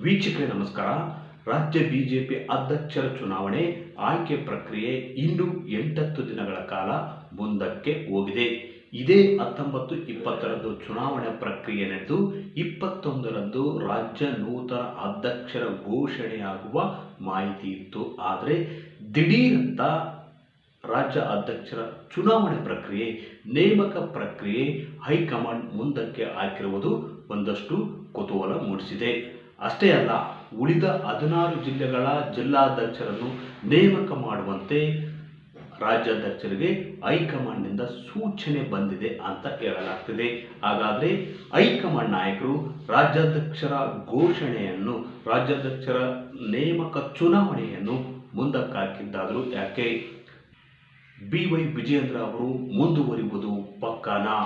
ವೀಕ್ಷಕರೇ, ನಮಸ್ಕಾರ. ರಾಜ್ಯ ಬಿಜೆಪಿ ಅಧ್ಯಕ್ಷರ ಚುನಾವಣೆ ಆಯ್ಕೆ ಪ್ರಕ್ರಿಯೆ ಇನ್ನು ಎಂಟತ್ತು ದಿನಗಳ ಕಾಲ ಮುಂದಕ್ಕೆ ಹೋಗಿದೆ. ಇದೇ ಹತ್ತೊಂಬತ್ತು ಇಪ್ಪತ್ತರಂದು ಚುನಾವಣೆ ಪ್ರಕ್ರಿಯೆ ನಡೆದು, ಇಪ್ಪತ್ತೊಂದರಂದು ರಾಜ್ಯ ನೂತನ ಅಧ್ಯಕ್ಷರ ಘೋಷಣೆಯಾಗುವ ಮಾಹಿತಿ ಇತ್ತು. ಆದರೆ ದಿಢೀರಂತ ರಾಜ್ಯ ಅಧ್ಯಕ್ಷರ ಚುನಾವಣೆ ಪ್ರಕ್ರಿಯೆ, ನೇಮಕ ಪ್ರಕ್ರಿಯೆ ಹೈಕಮಾಂಡ್ ಮುಂದಕ್ಕೆ ಹಾಕಿರುವುದು ಒಂದಷ್ಟು ಕುತೂಹಲ ಮೂಡಿಸಿದೆ. ಅಷ್ಟೇ ಅಲ್ಲ, ಉಳಿದ ಹದಿನಾರು ಜಿಲ್ಲೆಗಳ ಜಿಲ್ಲಾಧ್ಯಕ್ಷರನ್ನು ನೇಮಕ ಮಾಡುವಂತೆ ರಾಜ್ಯಾಧ್ಯಕ್ಷರಿಗೆ ಹೈಕಮಾಂಡ್ನಿಂದ ಸೂಚನೆ ಬಂದಿದೆ ಅಂತ ಹೇಳಲಾಗ್ತಿದೆ. ಹಾಗಾದರೆ ಹೈಕಮಾಂಡ್ ನಾಯಕರು ರಾಜ್ಯಾಧ್ಯಕ್ಷರ ಘೋಷಣೆಯನ್ನು, ರಾಜ್ಯಾಧ್ಯಕ್ಷರ ನೇಮಕ ಚುನಾವಣೆಯನ್ನು ಮುಂದಕ್ಕಾಕಿದ್ದಾದರೂ ಯಾಕೆ? ಬಿ ವೈ ವಿಜಯೇಂದ್ರ ಅವರು ಮುಂದುವರಿಯುವುದು ಪಕ್ಕಾನಾ?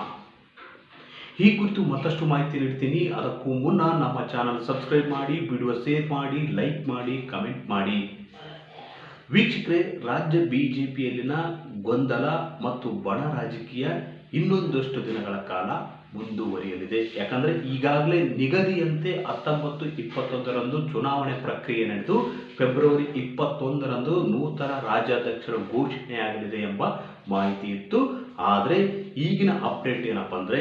ಈ ಕುರಿತು ಮತ್ತಷ್ಟು ಮಾಹಿತಿ ನೀಡ್ತೀನಿ. ಅದಕ್ಕೂ ಮುನ್ನ ನಮ್ಮ ಚಾನಲ್ ಸಬ್ಸ್ಕ್ರೈಬ್ ಮಾಡಿ, ವಿಡಿಯೋ ಶೇರ್ ಮಾಡಿ, ಲೈಕ್ ಮಾಡಿ, ಕಮೆಂಟ್ ಮಾಡಿ. ವೀಕ್ಷಕರೇ, ರಾಜ್ಯ ಬಿಜೆಪಿಯಲ್ಲಿನ ಗೊಂದಲ ಮತ್ತು ಬಣ ರಾಜಕೀಯ ಇನ್ನೊಂದಷ್ಟು ದಿನಗಳ ಕಾಲ ಮುಂದುವರಿಯಲಿದೆ. ಯಾಕಂದರೆ ಈಗಾಗಲೇ ನಿಗದಿಯಂತೆ ಹತ್ತೊಂಬತ್ತು, ಇಪ್ಪತ್ತೊಂದರಂದು ಚುನಾವಣೆ ಪ್ರಕ್ರಿಯೆ ನಡೆದು, ಫೆಬ್ರವರಿ ಇಪ್ಪತ್ತೊಂದರಂದು ನೂತನ ರಾಜ್ಯಾಧ್ಯಕ್ಷರ ಘೋಷಣೆಯಾಗಲಿದೆ ಎಂಬ ಮಾಹಿತಿ ಇತ್ತು. ಆದರೆ ಈಗಿನ ಅಪ್ಡೇಟ್ ಏನಪ್ಪ ಅಂದರೆ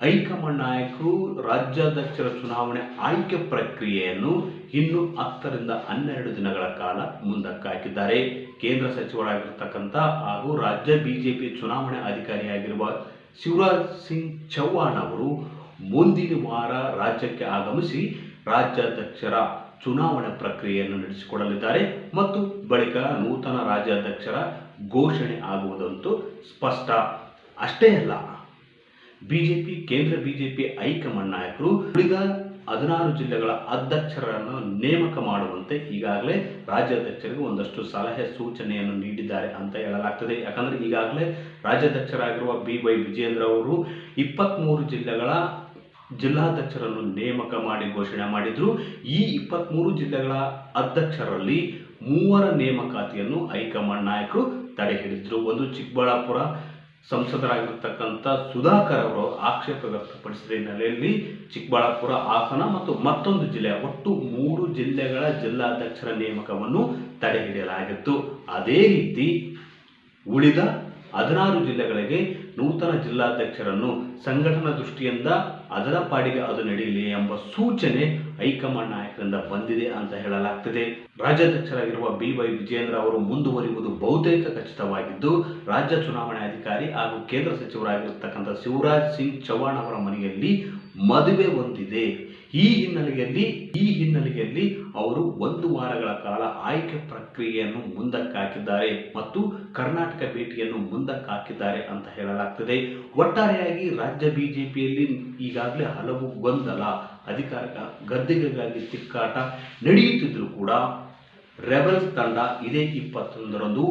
ಹೈಕಮಾಂಡ್ ನಾಯಕರು ರಾಜ್ಯಾಧ್ಯಕ್ಷರ ಚುನಾವಣೆ ಆಯ್ಕೆ ಪ್ರಕ್ರಿಯೆಯನ್ನು ಇನ್ನು ಹತ್ತರಿಂದ ಹನ್ನೆರಡು ದಿನಗಳ ಕಾಲ ಮುಂದಕ್ಕಾಕಿದ್ದಾರೆ ಕೇಂದ್ರ ಸಚಿವರಾಗಿರ್ತಕ್ಕಂಥ ಹಾಗೂ ರಾಜ್ಯ ಬಿಜೆಪಿ ಚುನಾವಣೆ ಅಧಿಕಾರಿಯಾಗಿರುವ ಶಿವರಾಜ್ ಸಿಂಗ್ ಚೌಹಾಣ್ ಅವರು ಮುಂದಿನ ವಾರ ರಾಜ್ಯಕ್ಕೆ ಆಗಮಿಸಿ ರಾಜ್ಯಾಧ್ಯಕ್ಷರ ಚುನಾವಣೆ ಪ್ರಕ್ರಿಯೆಯನ್ನು ನಡೆಸಿಕೊಡಲಿದ್ದಾರೆ ಮತ್ತು ಬಳಿಕ ನೂತನ ರಾಜ್ಯಾಧ್ಯಕ್ಷರ ಘೋಷಣೆ ಆಗುವುದಂತೂ ಸ್ಪಷ್ಟ. ಅಷ್ಟೇ ಅಲ್ಲ ಬಿಜೆಪಿ, ಕೇಂದ್ರ ಬಿಜೆಪಿ ಹೈಕಮಾಂಡ್ ನಾಯಕರು ಉಳಿದ ಹದಿನಾರು ಜಿಲ್ಲೆಗಳ ಅಧ್ಯಕ್ಷರನ್ನು ನೇಮಕ ಮಾಡುವಂತೆ ಈಗಾಗಲೇ ರಾಜ್ಯಾಧ್ಯಕ್ಷರಿಗೆ ಒಂದಷ್ಟು ಸಲಹೆ ಸೂಚನೆಯನ್ನು ನೀಡಿದ್ದಾರೆ ಅಂತ ಹೇಳಲಾಗ್ತದೆ. ಯಾಕಂದರೆ ಈಗಾಗಲೇ ರಾಜ್ಯಾಧ್ಯಕ್ಷರಾಗಿರುವ ಬಿ ವೈ ವಿಜೇಂದ್ರ ಅವರು ಇಪ್ಪತ್ತ್ಮೂರು ಜಿಲ್ಲೆಗಳ ಜಿಲ್ಲಾಧ್ಯಕ್ಷರನ್ನು ನೇಮಕ ಮಾಡಿ ಘೋಷಣೆ ಮಾಡಿದ್ರು. ಈ ಇಪ್ಪತ್ತ್ಮೂರು ಜಿಲ್ಲೆಗಳ ಅಧ್ಯಕ್ಷರಲ್ಲಿ ಮೂವರ ನೇಮಕಾತಿಯನ್ನು ಹೈಕಮಾಂಡ್ ನಾಯಕರು ತಡೆ ಹಿಡಿದ್ರು. ಒಂದು ಚಿಕ್ಕಬಳ್ಳಾಪುರ ಸಂಸದರಾಗಿರ್ತಕ್ಕಂಥ ಸುಧಾಕರ್ ಅವರು ಆಕ್ಷೇಪ ವ್ಯಕ್ತಪಡಿಸಿದ ಹಿನ್ನೆಲೆಯಲ್ಲಿ ಚಿಕ್ಕಬಳ್ಳಾಪುರ ಹಾಸನ ಮತ್ತು ಮತ್ತೊಂದು ಜಿಲ್ಲೆ ಒಟ್ಟು ಮೂರು ಜಿಲ್ಲೆಗಳ ಜಿಲ್ಲಾಧ್ಯಕ್ಷರ ನೇಮಕವನ್ನು ತಡೆ ಹಿಡಿಯಲಾಗಿತ್ತು. ಅದೇ ರೀತಿ ಉಳಿದ ಹದಿನಾರು ಜಿಲ್ಲೆಗಳಿಗೆ ನೂತನ ಜಿಲ್ಲಾಧ್ಯಕ್ಷರನ್ನು ಸಂಘಟನಾ ದೃಷ್ಟಿಯಿಂದ ಅದರ ಪಾಡಿಗೆ ಅದು ನಡೆಯಲಿ ಎಂಬ ಸೂಚನೆ ಹೈಕಮಾಂಡ್ ನಾಯಕರಿಂದ ಬಂದಿದೆ ಅಂತ ಹೇಳಲಾಗ್ತಿದೆ. ರಾಜ್ಯಾಧ್ಯಕ್ಷರಾಗಿರುವ ಬಿ ವೈ ವಿಜಯೇಂದ್ರ ಅವರು ಮುಂದುವರಿಯುವುದು ಬಹುತೇಕ ಖಚಿತವಾಗಿದ್ದು, ರಾಜ್ಯ ಚುನಾವಣೆ ಅಧಿಕಾರಿ ಹಾಗೂ ಕೇಂದ್ರ ಸಚಿವರಾಗಿರ್ತಕ್ಕಂಥ ಶಿವರಾಜ್ ಸಿಂಗ್ ಚೌಹಾಣ್ ಅವರ ಮನೆಯಲ್ಲಿ ಮದುವೆ ಹೊಂದಿದೆ. ಈ ಹಿನ್ನೆಲೆಯಲ್ಲಿ ಈ ಹಿನ್ನೆಲೆಯಲ್ಲಿ ಅವರು ಒಂದು ವಾರಗಳ ಕಾಲ ಆಯ್ಕೆ ಪ್ರಕ್ರಿಯೆಯನ್ನು ಮುಂದಕ್ಕೆ ಹಾಕಿದ್ದಾರೆ ಮತ್ತು ಕರ್ನಾಟಕ ಭೇಟಿಯನ್ನು ಮುಂದಕ್ಕೆ ಹಾಕಿದ್ದಾರೆ ಅಂತ ಹೇಳಲಾಗ್ತದೆ. ಒಟ್ಟಾರೆಯಾಗಿ ರಾಜ್ಯ ಬಿಜೆಪಿಯಲ್ಲಿ ಈಗಾಗಲೇ ಹಲವು ಗೊಂದಲ ಅಧಿಕಾರ ಗದ್ದೆಗಾಗಿ ತಿಕ್ಕಾಟ ನಡೆಯುತ್ತಿದ್ದರೂ ಕೂಡ ರೆಬಲ್ಸ್ ತಂಡ ಇದೇ ಇಪ್ಪತ್ತೊಂದರಂದು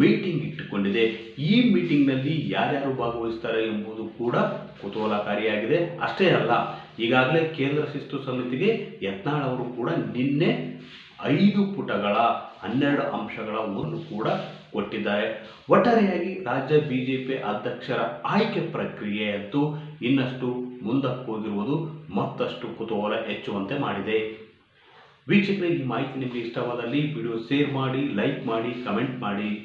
ಮೀಟಿಂಗ್ ಇಟ್ಟುಕೊಂಡಿದೆ. ಈ ಮೀಟಿಂಗ್ನಲ್ಲಿ ಯಾರ್ಯಾರು ಭಾಗವಹಿಸ್ತಾರೆ ಎಂಬುದು ಕೂಡ ಕುತೂಹಲಕಾರಿಯಾಗಿದೆ. ಅಷ್ಟೇ ಅಲ್ಲ, ಈಗಾಗಲೇ ಕೇಂದ್ರ ಶಿಸ್ತು ಸಮಿತಿಗೆ ಯತ್ನಾಳ್ ಅವರು ಕೂಡ ನಿನ್ನೆ ಐದು ಪುಟಗಳ ಹನ್ನೆರಡು ಅಂಶಗಳ ಒಂದು ಕೂಡ ಕೊಟ್ಟಿದ್ದಾರೆ. ಒಟ್ಟಾರೆಯಾಗಿ ರಾಜ್ಯ ಬಿಜೆಪಿ ಅಧ್ಯಕ್ಷರ ಆಯ್ಕೆ ಪ್ರಕ್ರಿಯೆ ಅಂತೂ ಇನ್ನಷ್ಟು ಮುಂದಕ್ಕೆ ಹೋಗಿರುವುದು ಮತ್ತಷ್ಟು ಕುತೂಹಲ ಹೆಚ್ಚುವಂತೆ ಮಾಡಿದೆ. ವೀಕ್ಷಕರೇ ಈ ಮಾಹಿತಿ ನಿಮಗೆ ಇಷ್ಟವಾದಲ್ಲಿ ವಿಡಿಯೋ ಶೇರ್ ಮಾಡಿ, ಲೈಕ್ ಮಾಡಿ, ಕಮೆಂಟ್ ಮಾಡಿ.